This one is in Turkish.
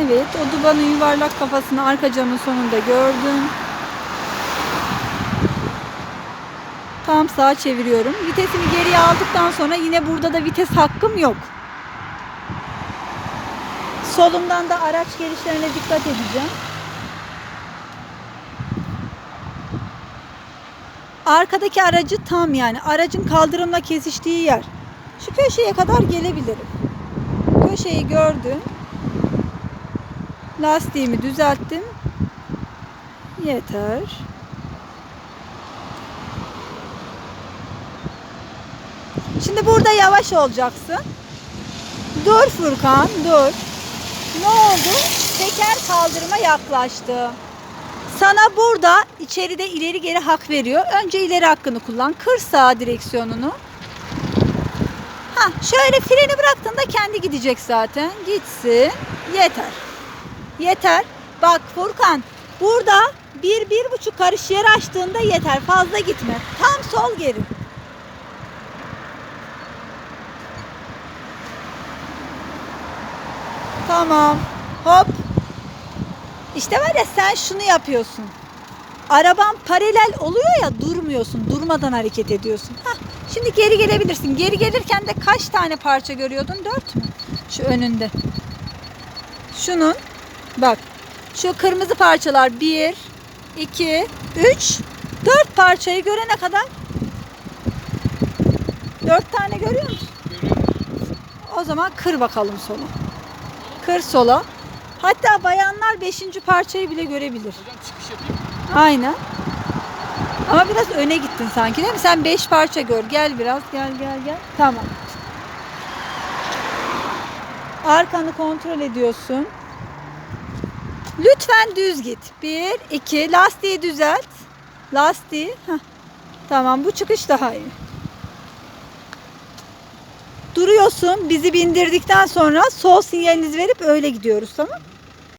Evet, o dubanın yuvarlak kafasını arka camın sonunda gördüm. Tam sağa çeviriyorum. Vitesimi geriye aldıktan sonra yine burada da vites hakkım yok. Solumdan da araç gelişlerine dikkat edeceğim. Arkadaki aracı tam yani aracın kaldırımla kesiştiği yer. Şu köşeye kadar gelebilirim. Köşeyi gördüm. Lastiğimi düzelttim. Yeter. Şimdi burada yavaş olacaksın. Dur Furkan, dur. Ne oldu? Teker kaldırıma yaklaştı. Sana burada içeride ileri geri hak veriyor. Önce ileri hakkını kullan. Kır sağa direksiyonunu. Ha, şöyle freni bıraktığında kendi gidecek zaten. Gitsin. Yeter. Yeter. Bak Furkan burada bir, bir buçuk karış yer açtığında yeter. Fazla gitme. Tam sol geri. Tamam. Hop. İşte var ya sen şunu yapıyorsun. Araban paralel oluyor ya durmuyorsun. Durmadan hareket ediyorsun. Hah, şimdi geri gelebilirsin. Geri gelirken de kaç tane parça görüyordun? Dört mü? Şu önünde. Şunun bak şu kırmızı parçalar bir, iki, üç, dört parçayı görene kadar dört tane görüyor musun? O zaman kır bakalım sola. Kır sola. Hatta bayanlar beşinci parçayı bile görebilir. Hocam çıkış yapayım. Aynen. Ama biraz öne gittin sanki değil mi? Sen beş parça gör. Gel biraz. Gel gel gel. Tamam. Arkanı kontrol ediyorsun. Lütfen düz git. Bir, iki. Lastiği düzelt. Lastiği. Heh. Tamam bu çıkış daha iyi. Duruyorsun. Bizi bindirdikten sonra sol sinyalinizi verip öyle gidiyoruz tamam